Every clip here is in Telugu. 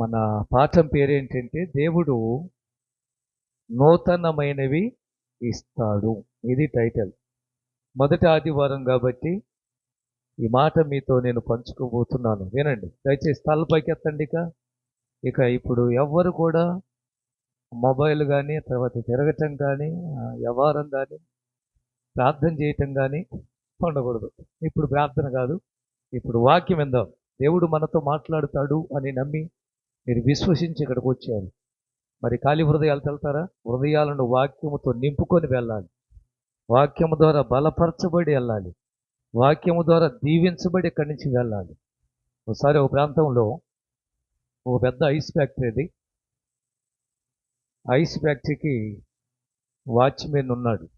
మన పాఠం పేరేంటంటే దేవుడు నూతనమైనవి ఇస్తాడు. ఇది టైటిల్. మొదటి ఆదివారం కాబట్టి ఈ మాట మీతో నేను పంచుకోబోతున్నాను. వినండి. దయచేసి తలపైకి ఎత్తండి ఇక. ఇక ఇప్పుడు ఎవ్వరు కూడా మొబైల్ కానీ తర్వాత తిరగటం కానీ వ్యవహారం కానీ ప్రార్థన చేయటం కానీ ఉండకూడదు. ఇప్పుడు ప్రార్థన కాదు. ఇప్పుడు వాక్యం విందాం. దేవుడు మనతో మాట్లాడుతాడు అని నమ్మి మీరు విశ్వసించి ఇక్కడికి వచ్చారు. మరి ఖాళీ హృదయాలు వెళ్తారా హృదయాలను వాక్యముతో నింపుకొని వెళ్ళాలి. వాక్యము ద్వారా బలపరచబడి వెళ్ళాలి. వాక్యము ద్వారా దీవించబడి ఇక్కడి నుంచి వెళ్ళాలి. ఒకసారి ఒక ప్రాంతంలో ఒక పెద్ద ఐస్ ఫ్యాక్టరీది ఐస్ ఫ్యాక్టరీకి వాచ్మెన్ ఉన్నాడు.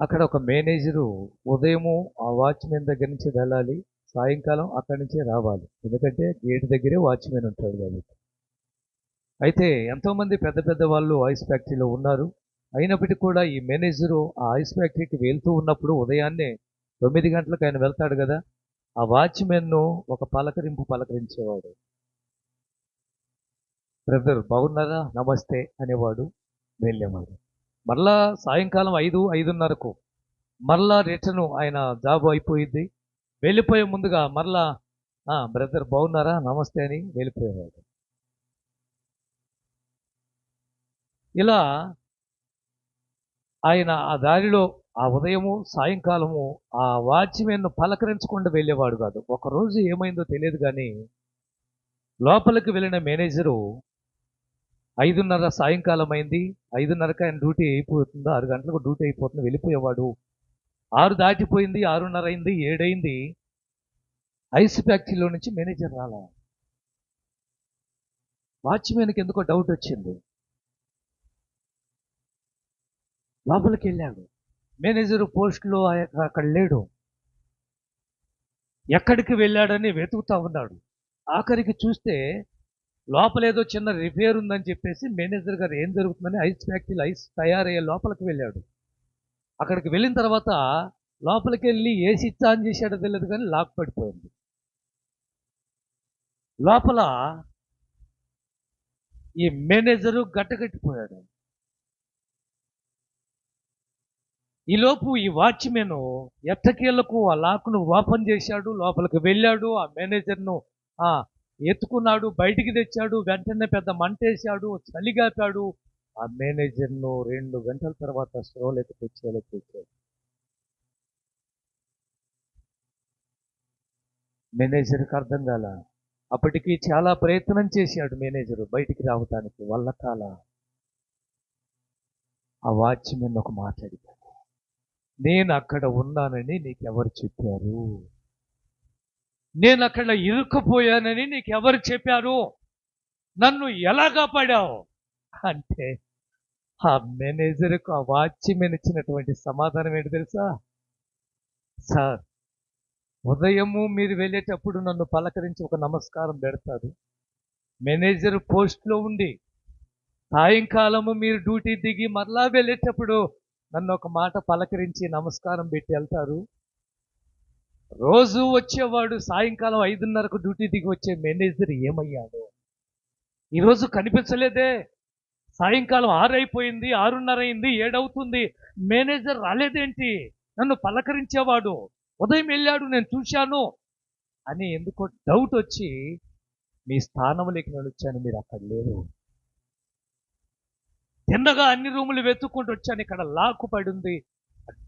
అక్కడ ఒక మేనేజరు ఉదయము ఆ వాచ్మెన్ దగ్గర నుంచి వెళ్ళాలి. సాయంకాలం అక్కడి నుంచే రావాలి. ఎందుకంటే గేట్ దగ్గరే వాచ్మెన్ ఉంటాడు కాబట్టి. అయితే ఎంతోమంది పెద్ద పెద్ద వాళ్ళు ఐస్ ఫ్యాక్టరీలో ఉన్నారు. అయినప్పటికీ కూడా ఈ మేనేజరు ఆ ఐస్ ఫ్యాక్టరీకి వెళ్తూ ఉన్నప్పుడు ఉదయాన్నే తొమ్మిది గంటలకు ఆయన వెళ్తాడు కదా ఆ వాచ్మెన్ను ఒక పలకరింపు పలకరించేవాడు. బ్రదర్ బాగున్నారా? నమస్తే అనేవాడు వెళ్ళేవాడు మరలా సాయంకాలం ఐదు ఐదున్నరకు మరలా రిటర్ను ఆయన జాబ్ అయిపోయింది. వెళ్ళిపోయే ముందుగా మరలా బ్రదర్ బాగున్నారా? నమస్తే అని వెళ్ళిపోయేవాడు. ఇలా ఆయన ఆ దారిలో ఆ ఉదయము సాయంకాలము ఆ వాచ్మెన్ను పలకరించకుండా వెళ్ళేవాడు కాదు. ఒకరోజు ఏమైందో తెలియదు కానీ లోపలికి వెళ్ళిన మేనేజరు ఐదున్నర సాయంకాలం అయింది ఐదున్నరకు ఆయన డ్యూటీ అయిపోతుందో? ఆరు గంటలకు డ్యూటీ అయిపోతుంది? వెళ్ళిపోయేవాడు. ఆరు దాటిపోయింది ఆరున్నర అయింది ఏడైంది. ఐస్ ఫ్యాక్టరీలో నుంచి మేనేజర్ రాలా. వాచ్మెన్కి ఎందుకో డౌట్ వచ్చింది. లోపలికి వెళ్ళాడు. మేనేజర్ పోస్ట్లో అక్కడ లేడు. ఎక్కడికి వెళ్ళాడని వెతుకుతా ఉన్నాడు. ఆఖరికి చూస్తే లోపల ఏదో చిన్న రిపేర్ ఉందని చెప్పేసి మేనేజర్ గారు ఏం జరుగుతుందని ఐస్ ఫ్యాక్టరీలో ఐస్ తయారయ్యే లోపలికి వెళ్ళాడు. అక్కడికి వెళ్ళిన తర్వాత లోపలికి వెళ్ళి ఏసీ ఆన్ చేశాడో తెలియదు కానీ లాక్ పడిపోయింది. లోపల ఈ మేనేజరు గట్టగట్టిపోయాడు. ఈలోపు ఈ వాచ్మెన్ ఎట్టకేళ్ళకు ఆ లాక్ను ఓపెన్ చేశాడు లోపలికి వెళ్ళాడు ఆ మేనేజర్ను ఆ ఎత్తుకున్నాడు బయటికి తెచ్చాడు వెంటనే పెద్ద మంటేశాడు చలిగాపాడు ఆ మేనేజర్ను రెండు గంటల తర్వాత స్లోలెక్కి తెచ్చేలా తెచ్చాడు మేనేజర్కి అర్థం కాల. అప్పటికి చాలా ప్రయత్నం చేశాడు మేనేజర్ బయటికి రావటానికి వల్ల కాల. ఆ వాచ్మెన్ ఒక మాట్లాడిపోయాడు నేను అక్కడ ఉన్నానని నీకెవరు చెప్పారు? నేను అక్కడ ఇరుక్కుపోయానని నీకెవరు చెప్పారు? నన్ను ఎలా కాపాడావు? అంటే ఆ మేనేజర్కు ఆ వాచ్మెన్ ఇచ్చినటువంటి సమాధానం ఏంటి తెలుసా? సార్ ఉదయము మీరు వెళ్ళేటప్పుడు నన్ను పలకరించి ఒక నమస్కారం పెడతారు మేనేజర్ పోస్ట్లో ఉండి సాయంకాలము మీరు డ్యూటీ దిగి మరలా వెళ్ళేటప్పుడు నన్ను ఒక మాట పలకరించి నమస్కారం పెట్టి వెళ్తారు. రోజు వచ్చేవాడు సాయంకాలం ఐదున్నరకు డ్యూటీ దిగి వచ్చే మేనేజర్ ఏమయ్యాడు? ఈరోజు కనిపించలేదే. సాయంకాలం ఆరు అయిపోయింది ఆరున్నర అయింది ఏడవుతుంది. మేనేజర్ రాలేదేంటి? నన్ను పలకరించేవాడు. ఉదయం వెళ్ళాడు నేను చూశాను అని ఎందుకో డౌట్ వచ్చి మీ స్థానంలోకి నేను వచ్చాను మీరు అక్కడ లేరు. తిన్నగా అన్ని రూములు వెతుక్కుంటూ వచ్చాను ఇక్కడ లాక్కుపడి ఉంది.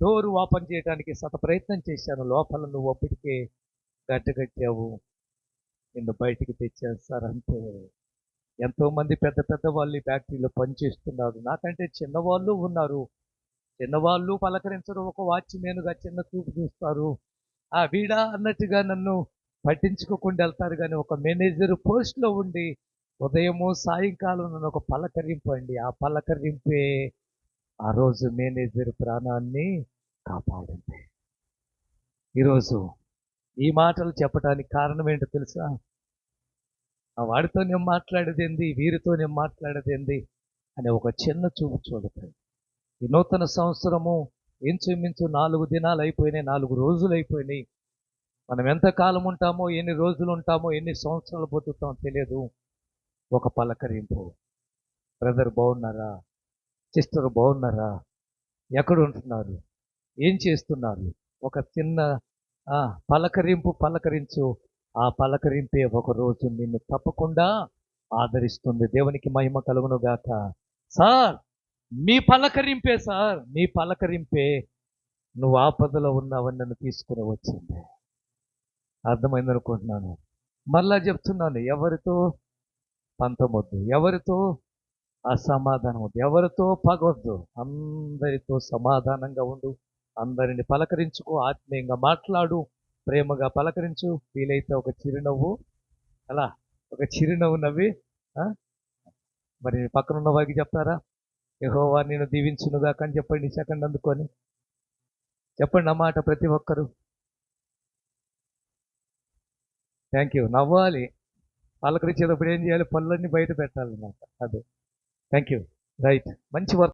డోర్ ఓపెన్ చేయడానికి సత ప్రయత్నం చేశాను లోపల నువ్వు అప్పటికే గడ్డగట్టావు నిన్ను బయటికి తెచ్చాను సార్ అంతే ఎంతోమంది పెద్ద పెద్ద వాళ్ళు ఈ ఫ్యాక్టరీలో పనిచేస్తున్నారు. నాకంటే చిన్నవాళ్ళు ఉన్నారు. చిన్నవాళ్ళు పలకరించరు. ఒక వాచ్మెన్గా చిన్న చూపు చూస్తారు. ఆ వీడా అన్నట్టుగా నన్ను పట్టించుకోకుండా వెళ్తారు. కానీ ఒక మేనేజర్ పోస్ట్లో ఉండి ఉదయము సాయంకాలం నన్ను ఒక పలకరింపు అండి. ఆ పలకరింపే ఆ రోజు మేనేజర్ ప్రాణాన్ని కాపాడింది. ఈరోజు ఈ మాటలు చెప్పడానికి కారణం ఏంటో తెలుసా? వాడితో నేను మాట్లాడేది ఏంది వీరితో నేను మాట్లాడేది ఏంది అనే ఒక చిన్న చూపు చూడతాయి ఈ నూతన సంవత్సరము ఇంచుమించు నాలుగు దినాలు అయిపోయినాయి నాలుగు రోజులు అయిపోయినాయి. మనం ఎంత కాలం ఉంటామో ఎన్ని రోజులు ఉంటామో ఎన్ని సంవత్సరాలు బతుకుతామో తెలియదు. ఒక పలకరింపు. బ్రదర్ బాగున్నారా? సిస్టర్ బాగున్నారా? ఎక్కడ ఉంటున్నారు ఏం చేస్తున్నారు? ఒక చిన్న పలకరింపు పలకరించు. ఆ పలకరింపే ఒక రోజు నిన్ను తప్పకుండా ఆదరిస్తుంది. దేవునికి మహిమ కలుగును గాక సార్ మీ పలకరింపే సార్ మీ పలకరింపే నువ్వు ఆపదలో ఉన్నావని నన్ను తీసుకుని వచ్చింది. అర్థమైంది అనుకుంటున్నాను. మళ్ళా చెప్తున్నాను ఎవరితో పంతమొద్దు ఎవరితో అసమాధానం వద్దు ఎవరితో పగవద్దు అందరితో సమాధానంగా ఉండు అందరిని పలకరించుకో ఆత్మీయంగా మాట్లాడు. ప్రేమగా పలకరించు. వీలైతే ఒక చిరునవ్వు. అలా ఒక చిరునవ్వు నవ్వి ఆ? మరి పక్కన ఉన్న వారికి చెప్తారా? యహోవా నేను దీవించునుగా కానీ చెప్పండి సెకండ్ అందుకొని. చెప్పండి అన్నమాట ప్రతి ఒక్కరు. థ్యాంక్ యూ నవ్వాలి. పలకరించేటప్పుడు ఏం చేయాలి? పళ్ళన్నీ బయట పెట్టాలన్నమాట. అదే. థ్యాంక్ యూ రైట్ మంచి వర్క్